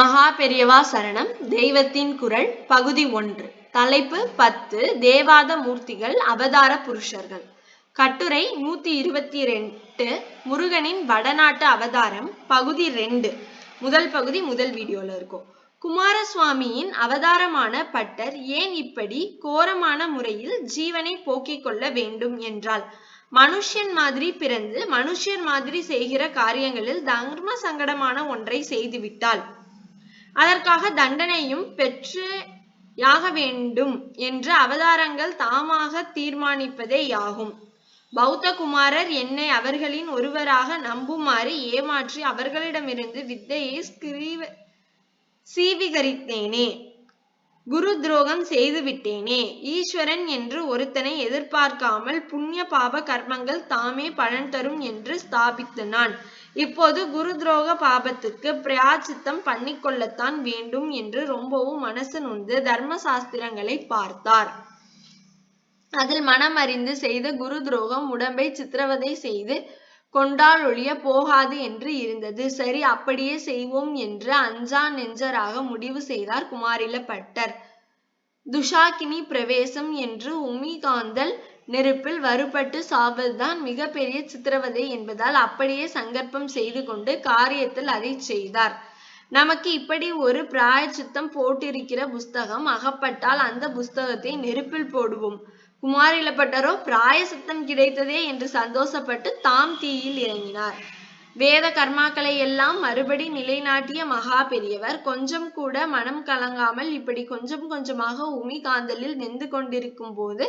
மகா பெரியவா சரணம். தெய்வத்தின் குரல் பகுதி ஒன்று. தலைப்பு பத்து. தேவாத மூர்த்திகள் அவதார புருஷர்கள். கட்டுரை நூத்தி இருபத்தி ரெண்டு முருகனின் வடநாட்டு அவதாரம் பகுதி ரெண்டு. முதல் பகுதி முதல் வீடியோல இருக்கும். குமாரசுவாமியின் அவதாரமான பட்டர் ஏன் இப்படி கோரமான முறையில் ஜீவனை போக்கிக் கொள்ள வேண்டும் என்றால் மனுஷன் மாதிரி பிறந்து மனுஷர் மாதிரி செய்கிற காரியங்களில் தர்ம சங்கடமான ஒன்றை செய்துவிட்டால் அதற்காக தண்டனையும் பெற்று யாக வேண்டும் என்று அவதாரங்கள் தாமாக தீர்மானிப்பதே யாகும். பௌத்த குமாரர் என்னை அவர்களின் ஒருவராக நம்புமாறு ஏமாற்றி அவர்களிடமிருந்து வித்தையை ஸ்கிரீவ சீவிகரித்தேனே. குரு துரோகம் செய்து விட்டேனே ஈஸ்வரன் என்று ஒருத்தனை எதிர்பார்க்காமல் புண்ணிய பாப கர்மங்கள் தாமே பலன் தரும் என்று ஸ்தாபித்து நான். இப்போது குரு துரோக பாபத்துக்கு பிராச்சித்தம் பண்ணிக்கொள்ளத்தான் வேண்டும் என்று ரொம்பவும் மனசு நொந்து தர்ம சாஸ்திரங்களை பார்த்தார். அதில் மனமறிந்து செய்த குரு துரோகம் உடம்பை சித்திரவதை செய்து கொண்டால் ஒழிய போகாது என்று இருந்தது. சரி அப்படியே செய்வோம் என்று அஞ்சா நெஞ்சராக முடிவு செய்தார் குமாரில பட்டர் துஷாக்கினி பிரவேசம் என்று உமிகாந்தல் நெருப்பில் வறுபட்டு சாவதுதான் மிகப்பெரிய சித்திரவதை என்பதால் அப்படியே சங்கற்பம் செய்து கொண்டு காரியத்தில் அதை செய்தார். நமக்கு இப்படி ஒரு பிராயச்சித்தம் போட்டிருக்கிற புஸ்தகம் அகப்பட்டால் அந்த புஸ்தகத்தை நெருப்பில் போடுவோம். குமாரிலப்பட்டரோ பிராயசித்தம் கிடைத்ததே என்று சந்தோஷப்பட்டு தாம் தீயில் இறங்கினார். வேத கர்மாக்களை எல்லாம் மறுபடி நிலைநாட்டிய மகா பெரியவர். கொஞ்சம் கூட மனம் கலங்காமல் இப்படி கொஞ்சம் கொஞ்சமாக உமி காந்தலில் வெந்து கொண்டிருக்கும் போது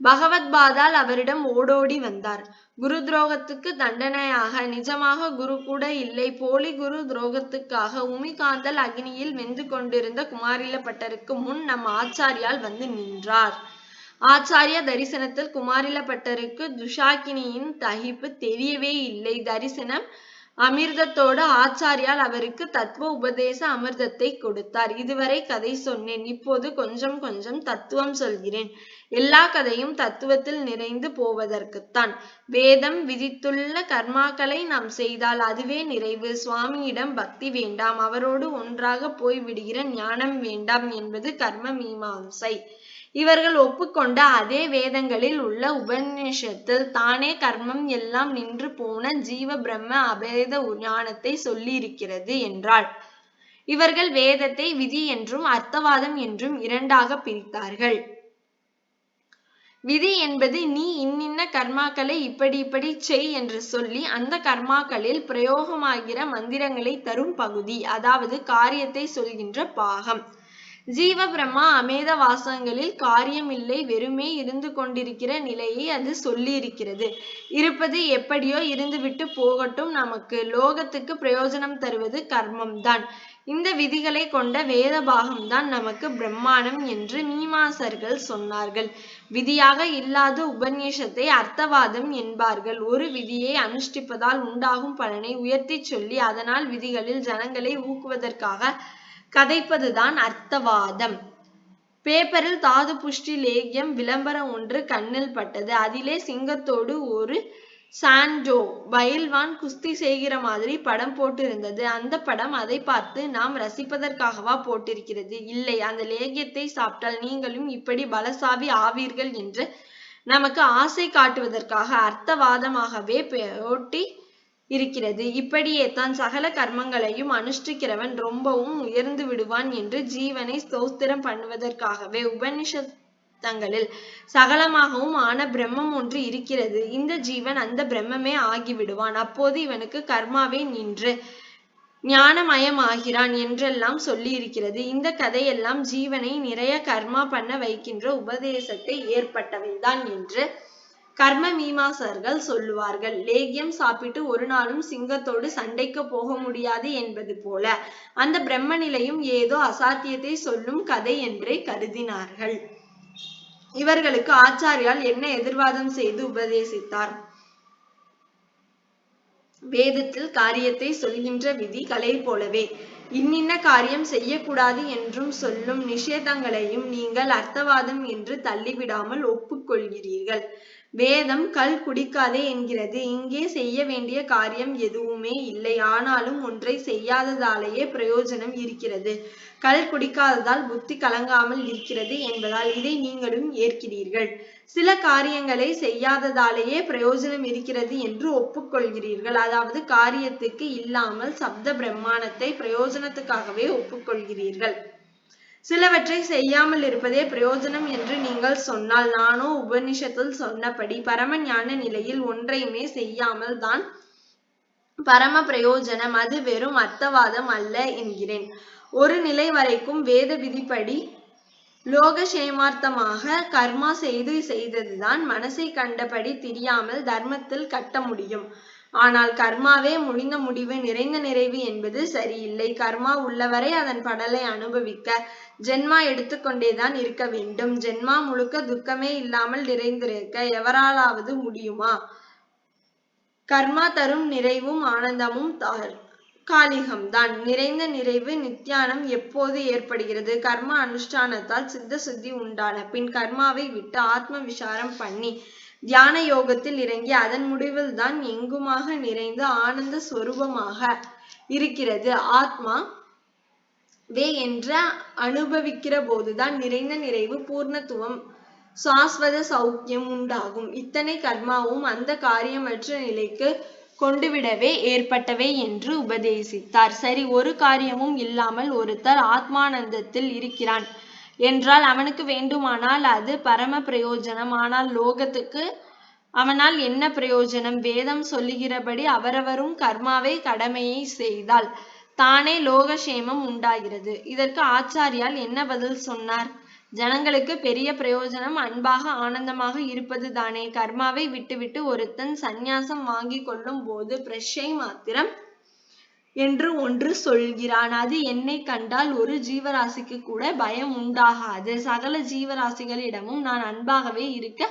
பகவத் பாதால் அவரிடம் ஓடோடி வந்தார். குரு துரோகத்துக்கு தண்டனையாக நிஜமாக குரு கூட இல்லை போலி குரு துரோகத்துக்காக உமிகாந்தல் அக்னியில் வெந்து கொண்டிருந்த குமாரில பட்டருக்கு முன் நம் ஆச்சாரியால் வந்து நின்றார். ஆச்சாரிய தரிசனத்தில் குமாரிலப்பட்டருக்கு துஷாக்கினியின் தகிப்பு தெரியவே இல்லை. தரிசனம் அமிர்தத்தோடு ஆச்சாரியால் அவருக்கு தத்துவ உபதேச அமிர்தத்தை கொடுத்தார். இதுவரை கதை சொன்னேன். இப்போது கொஞ்சம் கொஞ்சம் தத்துவம் சொல்கிறேன். எல்லா கதையும் தத்துவத்தில் நிறைந்து போவதற்குத்தான். வேதம் விதித்துள்ள கர்மாக்களை நாம் செய்தால் அதுவே நிறைவு. சுவாமியிடம் பக்தி வேண்டாம். அவரோடு ஒன்றாக போய் விடுகிற ஞானம் வேண்டாம் என்பது கர்ம மீமாம்சை. இவர்கள் ஒப்புக்கொண்ட அதே வேதங்களில் உள்ள உபநிஷத்தில் தானே கர்மம் எல்லாம் நின்று போன ஜீவ பிரம்ம அபேத ஞானத்தை சொல்லியிருக்கிறது என்றாள். இவர்கள் வேதத்தை விதி என்றும் அர்த்தவாதம் என்றும் இரண்டாக பிரித்தார்கள். விதி என்பது நீ இன்னின்ன கர்மாக்களை இப்படி இப்படி செய் என்று சொல்லி அந்த கர்மாக்களில் பிரயோகமாகிற மந்திரங்களை தரும் பகுதி அதாவது காரியத்தை சொல்கின்ற பாகம். ஜீவ பிரம்மா அமேத வாசங்களில் காரியம் இல்லை வெறுமே இருந்து கொண்டிருக்கிற நிலையை அது சொல்லியிருக்கிறது. இருப்பது எப்படியோ இருந்துவிட்டு போகட்டும் நமக்கு லோகத்துக்கு பிரயோஜனம் தருவது கர்மம் தான் இந்த விதிகளை கொண்ட வேத பாகம்தான் நமக்கு பிரம்மாணம் என்று மீமாசர்கள் சொன்னார்கள். விதியாக இல்லாத உபநிஷத்தை அர்த்தவாதம் என்பார்கள். ஒரு விதியை அனுஷ்டிப்பதால் உண்டாகும் பலனை உயர்த்தி சொல்லி அதனால் விதிகளில் ஜனங்களை ஊக்குவதற்காக கதைப்பதுதான் அர்த்தவாதம். பேப்பரில் தாது புஷ்டி லேகியம் விளம்பரம் ஒன்று கண்ணில் பட்டது. அதிலே சிங்கத்தோடு ஒரு சாண்டோ பயில்வான் குஸ்தி செய்கிற மாதிரி படம் போட்டிருந்தது. அந்த படம் அதை பார்த்து நாம் ரசிப்பதற்காகவா போட்டிருக்கிறது? இல்லை அந்த லேகியத்தை சாப்பிட்டால் நீங்களும் இப்படி பலசாவி ஆவீர்கள் என்று நமக்கு ஆசை காட்டுவதற்காக அர்த்தவாதமாகவே போட்டி இருக்கிறது. இப்படியே தான் சகல கர்மங்களையும் அனுஷ்டிக்கிறவன் ரொம்பவும் உயர்ந்து விடுவான் என்று ஜீவனை ஸ்தோத்திரம் பண்ணுவதற்காகவே உபனிஷத்தங்களில் சகலமாகவும் ஆன பிரம்மம் ஒன்று இருக்கிறது. இந்த ஜீவன் அந்த பிரம்மமே ஆகிவிடுவான். அப்போது இவனுக்கு கர்மாவே நின்று ஞானமயமாகிறான் என்றெல்லாம் சொல்லி இருக்கிறது இந்த கதையெல்லாம் ஜீவனை நிறைய கர்மா பண்ண வைக்கின்ற உபதேசத்தை ஏற்பட்டவைதான் என்று கர்ம மீமாசர்கள் சொல்லுவார்கள் லேகியம் சாப்பிட்டு ஒரு நாளும் சிங்கத்தோடு சண்டைக்கு போக முடியாது என்பது போல. அந்த பிரம்ம நிலையும் ஏதோ அசாத்தியத்தை சொல்லும் கதை என்றே கருதினார்கள். இவர்களுக்கு ஆச்சாரியால் என்ன எதிர்வாதம் செய்து உபதேசித்தார்? வேதத்தில் காரியத்தை சொல்கின்ற விதி கலை போலவே. இன்னின்ன காரியம் செய்யக்கூடாது என்றும் சொல்லும் நிஷேதங்களையும் நீங்கள் அர்த்தவாதம் என்று தள்ளிவிடாமல் ஒப்புக்கொள்கிறீர்கள். வேதம் கல் குடிக்காதே என்கிறது. இங்கே செய்ய வேண்டிய காரியம் எதுவுமே இல்லை. ஆனாலும் ஒன்றை செய்யாததாலேயே பிரயோஜனம் இருக்கிறது. கல் குடிக்காததால் புத்தி கலங்காமல் இருக்கிறது என்பதால் இதை நீங்களும் ஏற்கிறீர்கள். சில காரியங்களை செய்யாததாலேயே பிரயோஜனம் இருக்கிறது என்று ஒப்புக்கொள்கிறீர்கள். அதாவது காரியத்துக்கு இல்லாமல் சப்த பிரம்மாணத்தை பிரயோஜனத்துக்காகவே ஒப்புக்கொள்கிறீர்கள். சிலவற்றை செய்யாமல் இருப்பதே பிரயோஜனம் என்று நீங்கள் சொன்னால் நானோ உபனிஷத்தில் சொன்னபடி பரம ஞான நிலையில் ஒன்றையுமே செய்யாமல் தான் பரம பிரயோஜனம் அது வெறும் அர்த்தவாதம் அல்ல என்கிறேன். ஒரு நிலை வரைக்கும் வேத விதிப்படி லோகசேமார்த்தமாக கர்மா செய்து செய்ததுதான் மனசை கண்டபடி திரியாமல் தர்மத்தில் கட்ட முடியும். ஆனால் கர்மாவே முடிந்த முடிவு நிறைந்த நிறைவு என்பது சரியில்லை. கர்மா உள்ளவரை அதன் படலை அனுபவிக்க ஜென்மா எடுத்துக்கொண்டேதான் இருக்க வேண்டும். ஜென்மா முழுக்க துக்கமே இல்லாமல் நிறைந்திருக்க எவராலாவது முடியுமா? கர்மா தரும் நிறைவும் ஆனந்தமும் காலிகம்தான் நிறைந்த நிறைவு நித்தியானம் எப்போது ஏற்படுகிறது? கர்ம அனுஷ்டானத்தால் சித்த சுத்தி உண்டான பின் கர்மாவை விட்டு ஆத்ம விசாரம் பண்ணி தியான யோகத்தில் இறங்கி அதன் முடிவில் தான் எங்குமாக நிறைந்து ஆனந்த ஸ்வரூபமாக இருக்கிறது. ஆத்மா வே என்ற அனுபவிக்கிற போதுதான் நிறைந்த நிறைவு பூர்ணத்துவம் சாஸ்வத சௌக்கியம் உண்டாகும். இத்தனை கர்மாவும் அந்த காரியமற்ற நிலைக்கு கொண்டுவிடவே ஏற்பட்டவை என்று உபதேசித்தார். சரி ஒரு காரியமும் இல்லாமல் ஒருத்தர் ஆத்மானந்தத்தில் இருக்கிறான். என்றால் அவனுக்கு வேண்டுமானால் அது பரம பிரயோஜனம். ஆனால் லோகத்துக்கு அவனால் என்ன பிரயோஜனம்? வேதம் சொல்லுகிறபடி அவரவரும் கர்மாவை கடமையை செய்தால் தானே லோகசேமம் உண்டாகிறது. இதற்கு ஆச்சாரியால் என்ன பதில் சொன்னார்? ஜனங்களுக்கு பெரிய பிரயோஜனம் அன்பாக ஆனந்தமாக இருப்பது தானே. கர்மாவை விட்டுவிட்டு ஒருத்தன் சந்நியாசம் வாங்கி கொள்ளும் போது பிரஷை மாத்திரம் என்று ஒன்று சொல்கிறான். அது என்னை கண்டால் ஒரு ஜீவராசிக்கு கூட பயம் உண்டாகாது. சகல ஜீவராசிகளிடமும் நான் அன்பாகவே இருக்க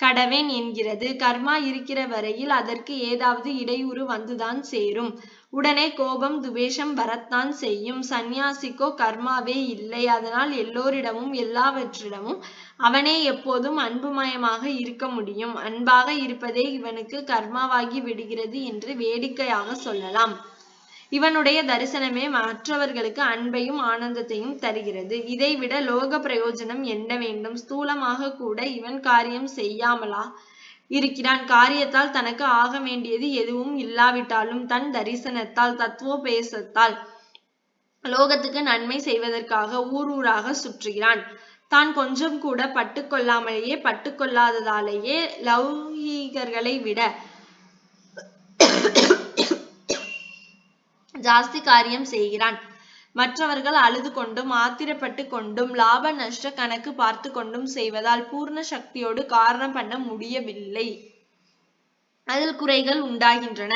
கடவேன் என்கிறது. கர்மா இருக்கிற வரையில் அதற்கு ஏதாவது இடையூறு வந்துதான் சேரும். உடனே கோபம் துவேஷம் வரத்தான் செய்யும். சந்நியாசிக்கோ கர்மாவே இல்லை. அதனால் எல்லோரிடமும் எல்லாவற்றிடமும் அவனே எப்போதும் அன்புமயமாக இருக்க முடியும். அன்பாக இருப்பதே இவனுக்கு கர்மாவாகி விடுகிறது என்று வேடிக்கையாக சொல்லலாம். இவனுடைய தரிசனமே மற்றவர்களுக்கு அன்பையும் ஆனந்தத்தையும் தருகிறது. இதைவிட லோக பிரயோஜனம் என்ன வேண்டும்? ஸ்தூலமாக கூட இவன் காரியம் செய்யாமலா இருக்கிறான். காரியத்தால் தனக்கு ஆக வேண்டியது எதுவும் இல்லாவிட்டாலும் தன் தரிசனத்தால் தத்துவோபேசத்தால் லோகத்துக்கு நன்மை செய்வதற்காக ஊர் ஊராக சுற்றுகிறான். தான் கொஞ்சம் கூட பட்டுக்கொள்ளாமலேயே பட்டுக்கொள்ளாததாலேயே லௌகீகர்களை விட ஜாஸ்தி காரியம் செய்கிறான். மற்றவர்கள் அழுது கொண்டும் ஆத்திரப்பட்டு கொண்டும் லாப நஷ்ட கணக்கு பார்த்து கொண்டும் செய்வதால் பூர்ண சக்தியோடு காரணம் பண்ண முடியவில்லை. அதில் குறைகள் உண்டாகின்றன.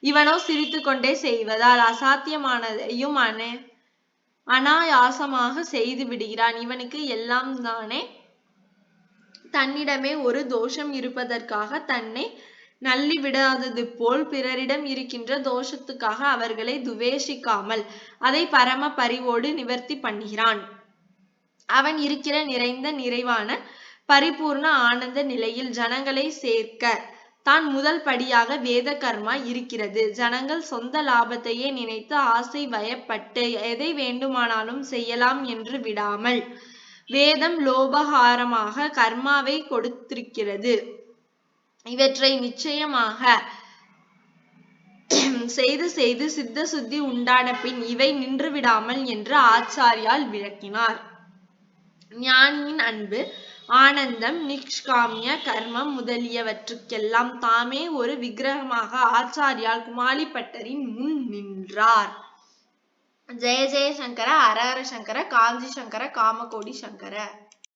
இவனோ சிரித்து கொண்டே செய்வதால் அசாத்தியமானதையும் அன அனாயாசமாக செய்து விடுகிறான். இவனுக்கு எல்லாம் தானே? தன்னிடமே ஒரு தோஷம் இருப்பதற்காக தன்னை நள்ளி விடாதது போல் பிறரிடம் இருக்கின்ற தோஷத்துக்காக அவர்களை துவேஷிக்காமல் அதை பரம பரிவோடு நிவர்த்தி பண்ணுகிறான். அவன் இருக்கிற நிறைந்த நிறைவான பரிபூர்ண ஆனந்த நிலையில் ஜனங்களை சேர்க்க தான் முதல் படியாக வேத கர்மா இருக்கிறது. ஜனங்கள் சொந்த லாபத்தையே நினைத்து ஆசை வயப்பட்டு எதை வேண்டுமானாலும் செய்யலாம் என்று விடாமல் வேதம் லோபகாரமாக கர்மாவை கொடுத்திருக்கிறது. இவற்றை நிச்சயமாக செய்து செய்து சித்த சுத்தி உண்டான பின் இவை நின்று விடாமல் என்று ஆச்சாரியால் விளக்கினார். ஞானியின் அன்பு ஆனந்தம் நிஷ்காமிய கர்மம் முதலியவற்றுக்கெல்லாம் தாமே ஒரு விக்கிரகமாக ஆச்சாரியால் குமாலிப்பட்டரின் முன் நின்றார். ஜெய ஜெயசங்கர அரஹர சங்கர காஞ்சி சங்கர காமகோடி சங்கர.